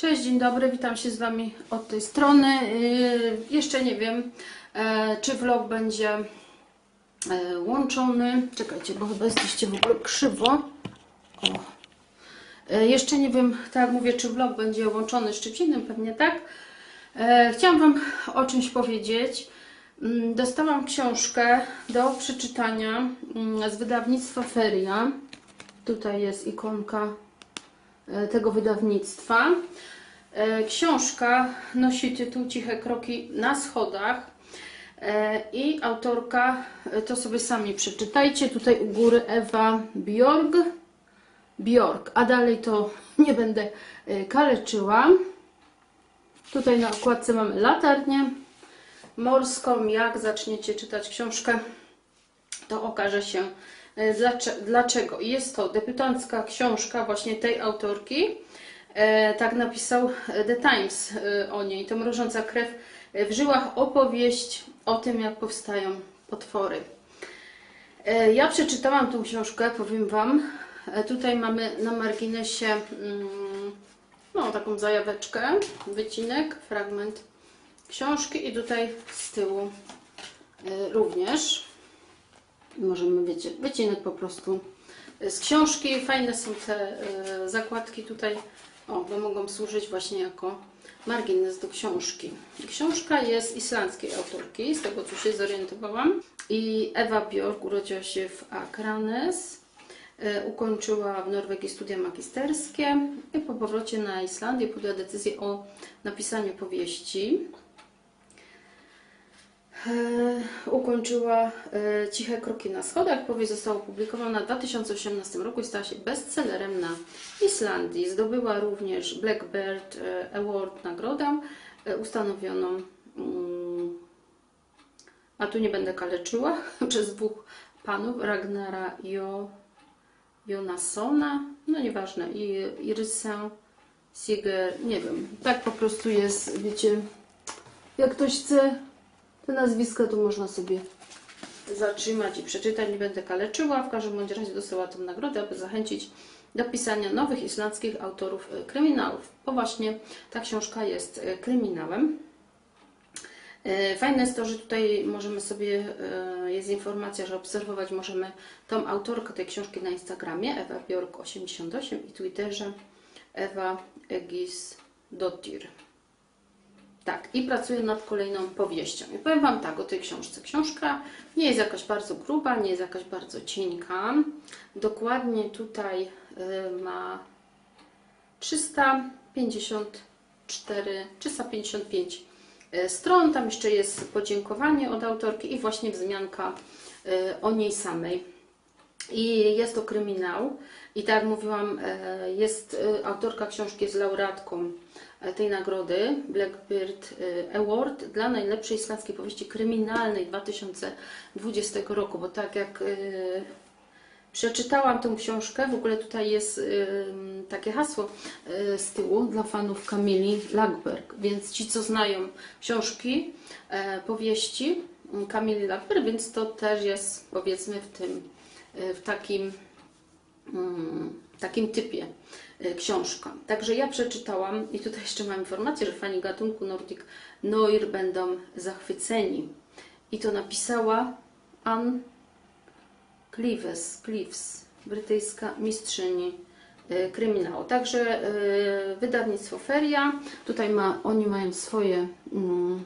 Cześć, dzień dobry, witam się z Wami od tej strony. Yy, jeszcze nie wiem, e, czy vlog będzie e, łączony. Czekajcie, bo chyba jesteście w ogóle krzywo. O. E, jeszcze nie wiem, tak jak mówię, czy vlog będzie łączony z czymś innym, pewnie tak. Chciałam Wam o czymś powiedzieć. Mm, Dostałam książkę do przeczytania mm, z wydawnictwa Feria. Tutaj jest ikonka tego wydawnictwa. E, Książka nosi tytuł Ciche kroki na schodach E, i autorka, e, to sobie sami przeczytajcie, tutaj u góry Ewa Bjorg, Bjork, a dalej to nie będę e, kaleczyła. Tutaj na okładce mamy latarnię morską. Jak zaczniecie czytać książkę, to okaże się e, dlaczego. I Jest to debiutancka książka właśnie tej autorki. E, tak napisał e, The Times e, o niej. To mrożąca krew e, w żyłach opowieść o tym, jak powstają potwory. E, Ja przeczytałam tą książkę, powiem Wam. E, Tutaj mamy na marginesie mm, no, taką zajaweczkę, wycinek, fragment książki i tutaj z tyłu e, również. Możemy, wiecie, wycinek po prostu z książki. Fajne są te e, zakładki tutaj, o, bo mogą służyć właśnie jako margines do książki. Książka jest islandzkiej autorki, z tego co się zorientowałam. I Ewa Bjork urodziła się w Akranes. E, Ukończyła w Norwegii studia magisterskie i po powrocie na Islandię podjęła decyzję o napisaniu powieści. E, Ukończyła e, Ciche kroki na schodach. Powieść została opublikowana w 2018 roku i stała się bestsellerem na Islandii. Zdobyła również Blackbird e, Award nagrodę ustanowioną, mm, a tu nie będę kaleczyła, przez dwóch panów, Ragnara Jo, Jonassona, no nieważne, i Irisę Siger, nie wiem, tak po prostu jest, wiecie, jak ktoś chce te nazwiska, to można sobie zatrzymać i przeczytać. Nie będę kaleczyła. W każdym bądź razie dostała tę nagrodę, aby zachęcić do pisania nowych islandzkich autorów e, kryminałów. Bo właśnie ta książka jest e, kryminałem. E, Fajne jest to, że tutaj możemy sobie, jest informacja, że obserwować możemy tą autorkę tej książki na Instagramie, Ewa Bjork88 i Twitterze Ewa Egis Dottir. Tak, i pracuję nad kolejną powieścią. I powiem Wam tak o tej książce. Książka nie jest jakaś bardzo gruba, nie jest jakaś bardzo cienka. Dokładnie tutaj y, ma 354, 355 y, stron. Tam jeszcze jest podziękowanie od autorki i właśnie wzmianka y, o niej samej. I jest to kryminał. I tak jak mówiłam, jest autorka książki jest laureatką tej nagrody Blackbird e, Award dla najlepszej islandzkiej powieści kryminalnej 2020 roku, bo tak jak e, przeczytałam tą książkę, w ogóle tutaj jest e, takie hasło e, z tyłu dla fanów Kamili Lagerberg, więc ci, co znają książki, e, powieści m, Kamili Lagerberg, więc to też jest powiedzmy w tym, e, w takim mm, takim typie książka. Także ja przeczytałam i tutaj jeszcze mam informację, że fani gatunku Nordic Noir będą zachwyceni. I to napisała Ann Cleves, Cleves brytyjska mistrzyni y, kryminału. Także y, wydawnictwo Feria. Tutaj ma, oni mają swoje mm,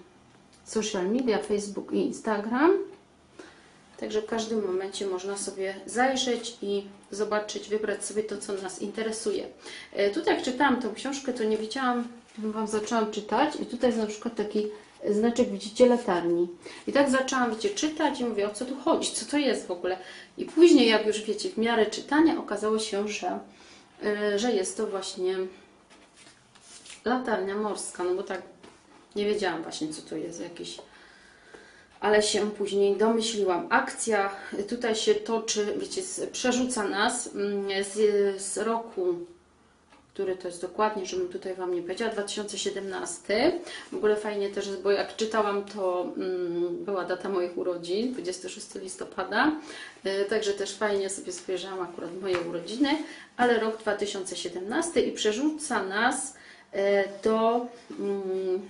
social media, Facebook i Instagram. Także w każdym momencie można sobie zajrzeć i zobaczyć, wybrać sobie to, co nas interesuje. E, Tutaj jak czytałam tą książkę, to nie wiedziałam, Wam zaczęłam czytać i tutaj jest na przykład taki znaczek, widzicie, latarni. I tak zaczęłam, wiecie, czytać i mówię, o co tu chodzi, co to jest w ogóle. I później, jak już wiecie, w miarę czytania okazało się, że, e, że jest to właśnie latarnia morska, no bo tak nie wiedziałam właśnie, co to jest, jakiś ale się później domyśliłam. Akcja tutaj się toczy, wiecie, przerzuca nas mm, z, z roku, który to jest dokładnie, żebym tutaj Wam nie powiedziała, 2017. W ogóle fajnie też, bo jak czytałam, to mm, była data moich urodzin, 26 listopada, y, także też fajnie sobie spojrzałam akurat moje urodziny, ale rok 2017 i przerzuca nas e, do mm,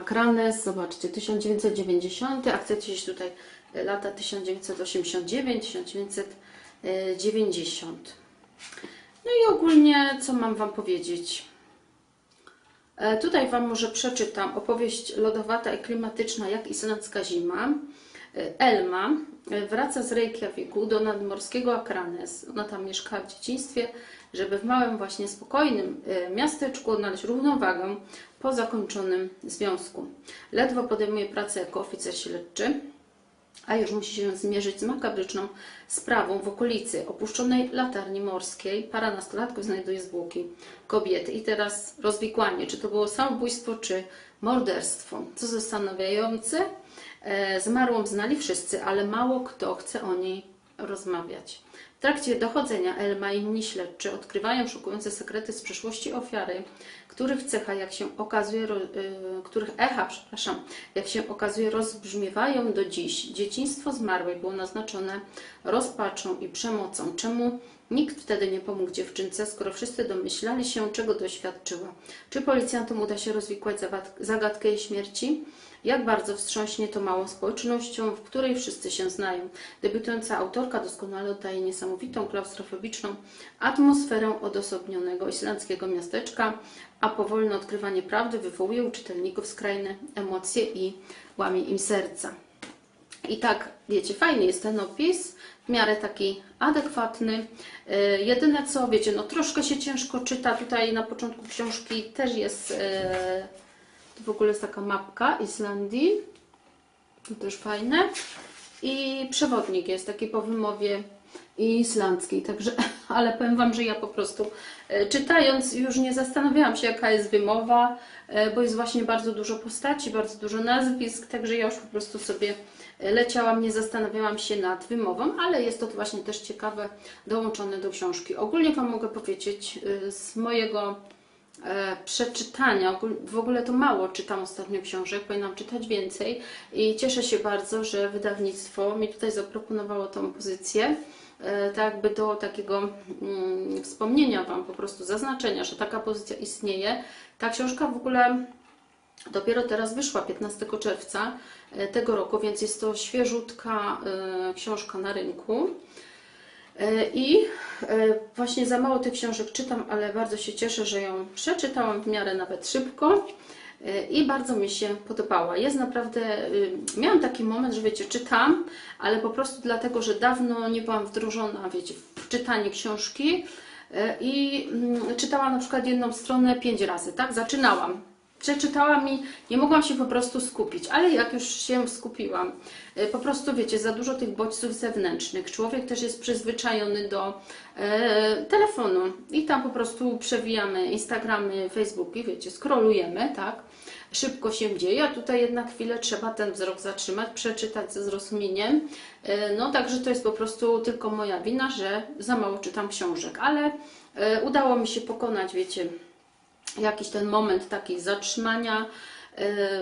Akranes, zobaczcie, 1990, a chcecie iść tutaj e, lata 1989, 1990. No i ogólnie, co mam Wam powiedzieć? E, Tutaj Wam może przeczytam opowieść lodowata i klimatyczna jak islandzka zima. Elma wraca z Reykjaviku do nadmorskiego Akranes. Ona tam mieszkała w dzieciństwie, żeby w małym, właśnie spokojnym e, miasteczku odnaleźć równowagę po zakończonym związku. Ledwo podejmuje pracę jako oficer śledczy, a już musi się zmierzyć z makabryczną sprawą w okolicy opuszczonej latarni morskiej. Para nastolatków znajduje zwłoki kobiety. I teraz rozwikłanie, czy to było samobójstwo, czy morderstwo. Co zastanawiające, e, zmarłą znali wszyscy, ale mało kto chce o niej rozmawiać. W trakcie dochodzenia Elma i inni śledczy odkrywają szokujące sekrety z przeszłości ofiary, których cecha, jak się okazuje, ro, y, których echa, przepraszam, jak się okazuje, rozbrzmiewają do dziś. Dzieciństwo zmarłej było naznaczone rozpaczą i przemocą. Czemu nikt wtedy nie pomógł dziewczynce, skoro wszyscy domyślali się, czego doświadczyła? Czy policjantom uda się rozwikłać zagadkę jej śmierci? Jak bardzo wstrząśnie to małą społecznością, w której wszyscy się znają. Debiutująca autorka doskonale oddaje niesamowitą, klaustrofobiczną atmosferę odosobnionego islandzkiego miasteczka, a powolne odkrywanie prawdy wywołuje u czytelników skrajne emocje i łamie im serca. I tak, wiecie, fajny jest ten opis, w miarę taki adekwatny. Yy, jedyne co, wiecie, no troszkę się ciężko czyta. Tutaj na początku książki też jest, yy, to w ogóle jest taka mapka Islandii. To też fajne. I przewodnik jest taki po wymowie islandzkiej, także, ale powiem Wam, że ja po prostu e, czytając już nie zastanawiałam się, jaka jest wymowa, e, bo jest właśnie bardzo dużo postaci, bardzo dużo nazwisk, także ja już po prostu sobie e, leciałam, nie zastanawiałam się nad wymową, ale jest to właśnie też ciekawe, dołączone do książki. Ogólnie Wam mogę powiedzieć z mojego przeczytania. Ogól- W ogóle to mało czytam ostatnio książek, powinnam czytać więcej i cieszę się bardzo, że wydawnictwo mi tutaj zaproponowało tą pozycję. e, Tak jakby do takiego mm, wspomnienia Wam, po prostu zaznaczenia, że taka pozycja istnieje. Ta książka w ogóle dopiero teraz wyszła 15 czerwca e, tego roku, więc jest to świeżutka e, książka na rynku. E, I e, właśnie za mało tych książek czytam, ale bardzo się cieszę, że ją przeczytałam w miarę nawet szybko e, i bardzo mi się podobała. Jest naprawdę, miałam taki moment, że wiecie, czytam, ale po prostu dlatego, że dawno nie byłam wdrożona, wiecie, w czytanie książki i mm, czytałam na przykład jedną stronę pięć razy, tak? Zaczynałam. Przeczytałam i nie mogłam się po prostu skupić, ale jak już się skupiłam, y, po prostu wiecie, za dużo tych bodźców zewnętrznych. Człowiek też jest przyzwyczajony do e, telefonu i tam po prostu przewijamy Instagramy, Facebooki, wiecie, scrollujemy, tak? Szybko się dzieje, a tutaj jednak chwilę trzeba ten wzrok zatrzymać, przeczytać ze zrozumieniem. E, No także to jest po prostu tylko moja wina, że za mało czytam książek, ale e, udało mi się pokonać, wiecie, jakiś ten moment taki zatrzymania,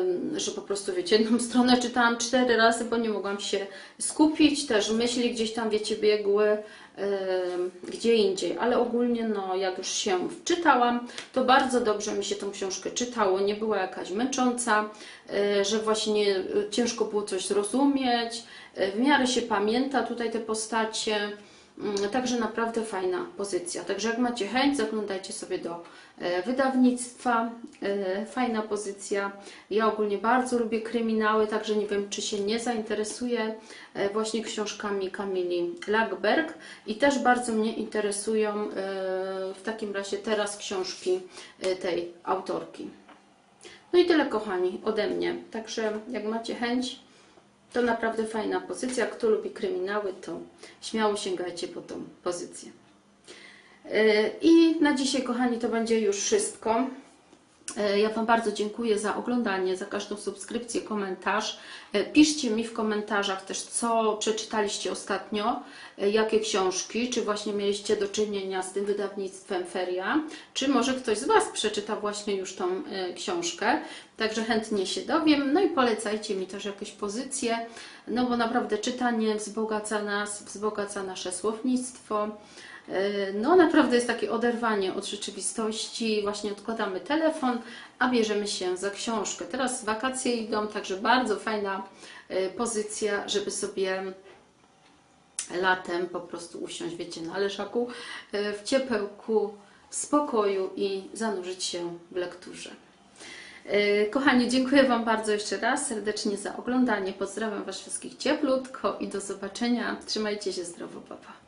ym, że po prostu, wiecie, jedną stronę czytałam cztery razy, bo nie mogłam się skupić, też myśli gdzieś tam, wiecie, biegły gdzie indziej, ale ogólnie, no, jak już się wczytałam, to bardzo dobrze mi się tą książkę czytało, nie była jakaś męcząca, y, że właśnie y, ciężko było coś zrozumieć, y, w miarę się pamięta tutaj te postacie, Także naprawdę fajna pozycja. Także jak macie chęć, zaglądajcie sobie do e, wydawnictwa. E, Fajna pozycja. Ja ogólnie bardzo lubię kryminały, także nie wiem, czy się nie zainteresuje e, właśnie książkami Kamili Lackberg. I też bardzo mnie interesują w takim razie teraz książki tej autorki. No i tyle, kochani, ode mnie. Także jak macie chęć, to naprawdę fajna pozycja. Kto lubi kryminały, to śmiało sięgajcie po tą pozycję. Yy, I na dzisiaj, kochani, to będzie już wszystko. Yy, Ja Wam bardzo dziękuję za oglądanie, za każdą subskrypcję, komentarz. Yy, Piszcie mi w komentarzach też, co przeczytaliście ostatnio, yy, jakie książki, czy właśnie mieliście do czynienia z tym wydawnictwem Feria, czy może ktoś z Was przeczytał właśnie już tą książkę. Także chętnie się dowiem. No i polecajcie mi też jakieś pozycje, no bo naprawdę czytanie wzbogaca nas, wzbogaca nasze słownictwo. E, No naprawdę jest takie oderwanie od rzeczywistości, właśnie odkładamy telefon, a bierzemy się za książkę. Teraz wakacje idą, także bardzo fajna e, pozycja, żeby sobie latem po prostu usiąść, wiecie, na leżaku, e, w ciepełku, w spokoju i zanurzyć się w lekturze. Kochani, dziękuję Wam bardzo jeszcze raz serdecznie za oglądanie. Pozdrawiam Was wszystkich cieplutko i do zobaczenia. Trzymajcie się zdrowo, papa.